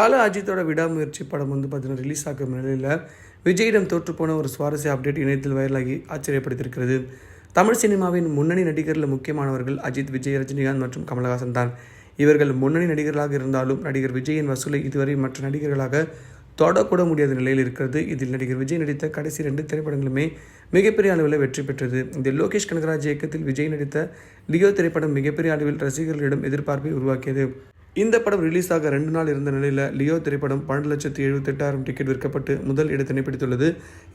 தல அஜித்தோட விடாமுயற்சி படம் வந்து பார்த்தீங்கன்னா ரிலீஸ் ஆகும் நிலையில் விஜயிடம் தோற்றுப்போன ஒரு சுவாரஸ்ய அப்டேட் இணையத்தில் வைரலாகி ஆச்சரியப்படுத்தியிருக்கிறது. தமிழ் சினிமாவின் முன்னணி நடிகரில் முக்கியமானவர்கள் அஜித் விஜய் ரஜினிகாந்த் மற்றும் கமலஹாசன் தான். இவர்கள் முன்னணி நடிகர்களாக இருந்தாலும் நடிகர் விஜயின் வசூலை இதுவரை மற்ற நடிகர்களாக தொடக்கூட முடியாத நிலையில் இருக்கிறது. இதில் நடிகர் விஜய் நடித்த கடைசி ரெண்டு திரைப்படங்களுமே மிகப்பெரிய அளவில் வெற்றி பெற்றது. இந்த லோகேஷ் கனகராஜ் இயக்கத்தில் விஜய் நடித்த லியோ திரைப்படம் மிகப்பெரிய அளவில் ரசிகர்களிடம் எதிர்பார்ப்பை உருவாக்கியது. இந்த படம் ரிலீஸ் ஆக ரெண்டு நாள் இருந்த நிலையில் லியோ திரைப்படம் பன்னெண்டு லட்சத்தி எழுபத்தெட்டாயிரம் டிக்கெட் விற்கப்பட்டு முதல் இடத்தினை பிடித்துள்ளது.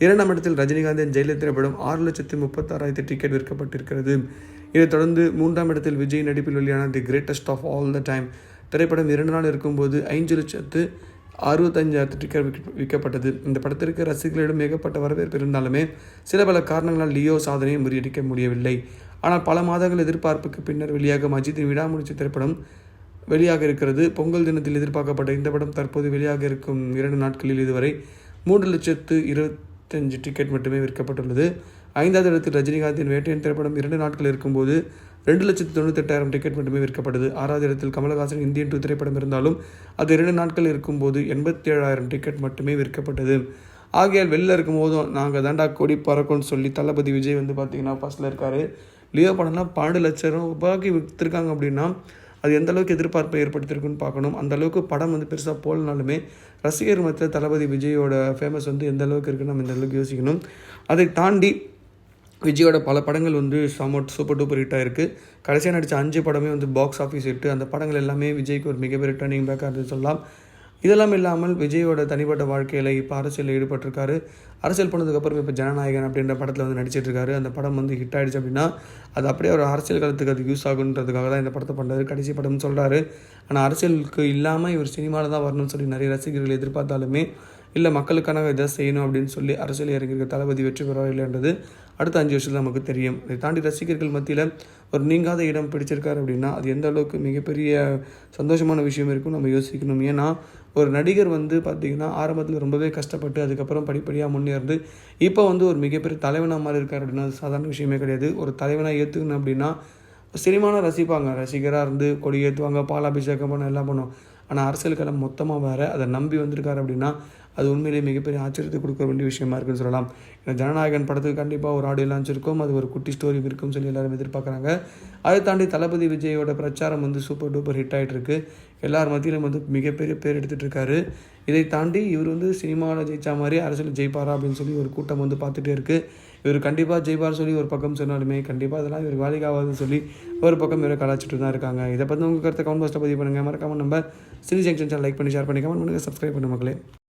இரண்டாம் இடத்தில் ரஜினிகாந்தின் ஜெயலலிதா திரைப்படம் ஆறு லட்சத்தி முப்பத்தாறாயிரத்தி டிக்கெட் விற்கப்பட்டிருக்கிறது. இதைத் தொடர்ந்து மூன்றாம் இடத்தில் விஜய் நடிப்பில் வெளியான the greatest of all the time திரைப்படம் இரண்டு நாள் இருக்கும்போது ஐந்து லட்சத்து அறுபத்தஞ்சாயிரத்து டிக்கெட் விற்க விற்கப்பட்டது. இந்த படத்திற்கு ரசிகர்களிடம் ஏகப்பட்ட வரவேற்பு இருந்தாலுமே சில பல காரணங்களால் லியோ சாதனையை முறியடிக்க முடியவில்லை. ஆனால் பல மாதங்கள் எதிர்பார்ப்புக்கு பின்னர் வெளியாகும் அஜித்தின் விடாமுடிச்சி திரைப்படம் வெளியாக இருக்கிறது. பொங்கல் தினத்தில் எதிர்பார்க்கப்பட்ட இந்த படம் தற்போது வெளியாக இருக்கும் இரண்டு நாட்களில் இதுவரை மூன்று லட்சத்து இருபத்தஞ்சு டிக்கெட் மட்டுமே விற்கப்பட்டுள்ளது. ஐந்தாவது இடத்தில் ரஜினிகாந்தின் வேட்டையன் திரைப்படம் இரண்டு நாட்கள் இருக்கும்போது ரெண்டு லட்சத்து தொண்ணூத்தெட்டாயிரம் டிக்கெட் மட்டுமே விற்கப்பட்டது ஆறாவது இடத்தில் கமலஹாசன் இந்தியன் டூ திரைப்படம் இருந்தாலும் அது இரண்டு நாட்கள் இருக்கும்போது எண்பத்தி ஏழாயிரம் டிக்கெட் மட்டுமே விற்கப்பட்டது. ஆகையால் வெளில இருக்கும்போதும் நாங்கள் தாண்டா கொடி பறக்கும்னு சொல்லி தளபதி விஜய் வந்து பார்த்தீங்கன்னா ஃபஸ்ட்டில் இருக்கார். லியோ படம்லாம் பன்னெண்டு லட்சம் ரூபாய்க்கு விற்றுருக்காங்க அப்படின்னா அது எந்த அளவுக்கு எதிர்பார்ப்பை ஏற்படுத்தியிருக்குன்னு பார்க்கணும். அந்த அளவுக்கு படம் வந்து பெருசாக போலனாலுமே ரசிகர் மத்தியில் தளபதி விஜயோட ஃபேமஸ் வந்து எந்த அளவுக்கு இருக்குன்னு நம்ம இந்த அளவுக்கு யோசிக்கணும். அதை தாண்டி விஜயோட பல படங்கள் வந்து சமோட் சூப்பர் டூப்பர் ஹிட்டாக இருக்குது கடைசியாக நடித்த அஞ்சு படமே வந்து பாக்ஸ் ஆஃபீஸ் ஹிட்டு அந்த படங்கள் எல்லாமே விஜய்க்கு ஒரு மிகப்பெரிய டர்னிங் பேக்காக இருந்து சொல்லலாம். இதெல்லாம் இல்லாமல் விஜயோட தனிப்பட்ட வாழ்க்கையில் இப்போ அரசியலில் ஈடுபட்டிருக்காரு. அரசியல் பண்ணதுக்கப்புறம் இப்போ ஜனநாயகன் அப்படின்ற படத்தில் வந்து நடிச்சிட்ருக்காரு. அந்த படம் வந்து ஹிட் ஆகிடுச்சு அப்படின்னா அது அப்படியே ஒரு அரசியல் காலத்துக்கு அது யூஸ் ஆகுன்றதுக்காக தான் இந்த படத்தை பண்ணுறாரு கடைசி படம்னு சொல்கிறாரு ஆனால் அரசியலுக்கு இல்லாமல் இவர் சினிமாவில் தான் வரணும்னு சொல்லி நிறைய ரசிகர்கள் எதிர்பார்த்தாலுமே இல்லை மக்களுக்கான இதை செய்யணும் அப்படின்னு சொல்லி அரசியல் இறங்கியிருக்க தளபதி வெற்றி பெறவா இல்லைன்றது அடுத்த அஞ்சு வருஷத்தில் நமக்கு தெரியும். இதை தாண்டி ரசிகர்கள் மத்தியில் ஒரு நீங்காத இடம் பிடிச்சிருக்காரு அப்படின்னா அது எந்த அளவுக்கு மிகப்பெரிய சந்தோஷமான விஷயம் இருக்கும் நம்ம யோசிக்கணும். ஏன்னா ஒரு நடிகர் வந்து பார்த்திங்கன்னா ஆரம்பத்தில் ரொம்பவே கஷ்டப்பட்டு அதுக்கப்புறம் படிப்படியாக முன்னேறது இப்போ வந்து ஒரு மிகப்பெரிய தலைவனாக மாதிரி இருக்கார் அப்படின்னா அது சாதாரண விஷயமே கிடையாது. ஒரு தலைவனாக ஏற்றுக்கணும் அப்படின்னா சினிமானா ரசிப்பாங்க. ரசிகராக இருந்து கொடி ஏற்றுவாங்க பாலாபிஷேகம் பண்ண எல்லாம் பண்ணுவோம் ஆனால் அரசியல் களம் மொத்தமாக வேறு. அதை நம்பி வந்திருக்காரு அப்படின்னா அது உண்மையிலேயே மிகப்பெரிய ஆச்சரியத்தை கொடுக்க வேண்டிய விஷயமா இருக்குன்னு சொல்லலாம். ஏன்னா ஜனநாயகன் படத்துக்கு கண்டிப்பாக ஒரு ஆடியோ லான்ச் இருக்கும் அது ஒரு குட்டி ஸ்டோரி இருக்கும்னு சொல்லி எல்லாரும் எதிர்பார்க்குறாங்க. அதை தாண்டி தளபதி விஜயோட பிரச்சாரம் வந்து சூப்பர் டூப்பர் ஹிட் ஆகிட்டு இருக்கு. எல்லார் மத்தியிலும் வந்து மிகப்பெரிய பேர் எடுத்துகிட்டு இருக்காரு. இதை தாண்டி இவர் வந்து சினிமாவில் ஜெயிச்சா மாதிரி அரசியல் ஜெயிப்பாரா அப்படின்னு சொல்லி ஒரு கூட்டம் வந்து பார்த்துட்டே இருக்குது இவர் கண்டிப்பாக ஜெயிப்பார் சொல்லி ஒரு பக்கம் சொன்னாலுமே கண்டிப்பாக அதெல்லாம் இவர் வேலைக்காகாதுன்னு சொல்லி ஒரு பக்கம் இவரை கலாச்சிட்டு தான் இருக்காங்க. இதை பற்றி உங்கள் கருத்தை கமெண்ட் பாக்ஸில் பதிவு பண்ணுங்கள் மறக்காமல் நம்ம சினி ஜங்ஷன் சேனல் லைக் பண்ணி ஷேர் பண்ணி கமெண்ட் பண்ணுங்கள் சப்ஸ்கிரைப் பண்ணு மக்களே.